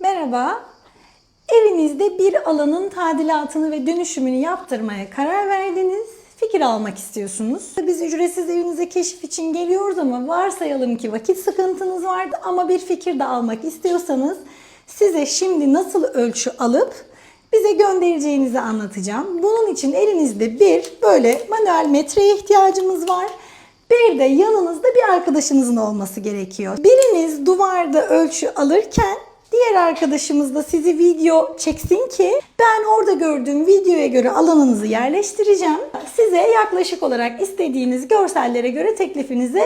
Merhaba. Evinizde bir alanın tadilatını ve dönüşümünü yaptırmaya karar verdiniz. Fikir almak istiyorsunuz. Biz ücretsiz evinize keşif için geliyoruz ama varsayalım ki vakit sıkıntınız vardı ama bir fikir de almak istiyorsanız size şimdi nasıl ölçü alıp bize göndereceğinizi anlatacağım. Bunun için elinizde bir böyle manuel metreye ihtiyacımız var. Bir de yanınızda bir arkadaşınızın olması gerekiyor. Biriniz duvarda ölçü alırken diğer arkadaşımız da sizi video çeksin ki ben orada gördüğüm videoya göre alanınızı yerleştireceğim. Size yaklaşık olarak istediğiniz görsellere göre teklifinizi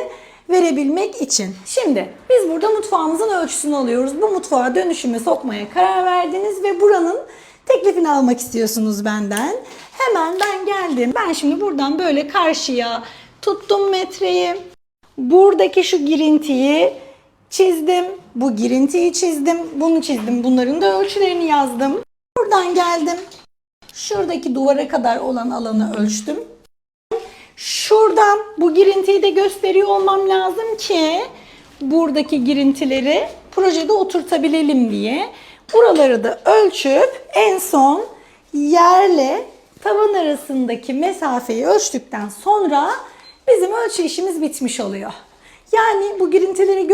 verebilmek için. Şimdi biz burada mutfağımızın ölçüsünü alıyoruz. Bu mutfağa dönüşüme sokmaya karar verdiniz ve buranın teklifini almak istiyorsunuz benden. Hemen ben geldim. Ben şimdi buradan böyle karşıya tuttum metreyi. Buradaki şu girintiyi çizdim. Bu girintiyi çizdim. Bunu çizdim. Bunların da ölçülerini yazdım. Buradan geldim. Şuradaki duvara kadar olan alanı ölçtüm. Şuradan bu girintiyi de gösteriyor olmam lazım ki buradaki girintileri projede oturtabilelim diye. Buraları da ölçüp en son yerle tavan arasındaki mesafeyi ölçtükten sonra bizim ölçü işimiz bitmiş oluyor. Yani bu girintileri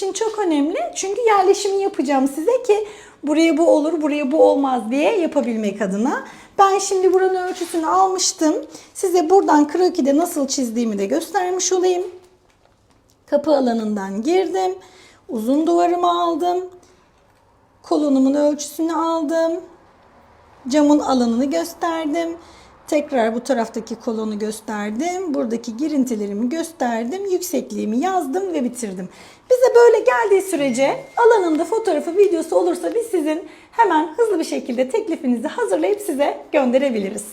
için çok önemli. Çünkü yerleşimi yapacağım size ki buraya bu olur, buraya bu olmaz diye yapabilmek adına. Ben şimdi buranın ölçüsünü almıştım. Size buradan krokide nasıl çizdiğimi de göstermiş olayım. Kapı alanından girdim. Uzun duvarımı aldım. Kolonumun ölçüsünü aldım. Camın alanını gösterdim. Tekrar bu taraftaki kolonu gösterdim. Buradaki girintilerimi gösterdim. Yüksekliğimi yazdım ve bitirdim. Bize böyle geldiği sürece alanında fotoğrafı, videosu olursa biz sizin hemen hızlı bir şekilde teklifinizi hazırlayıp size gönderebiliriz.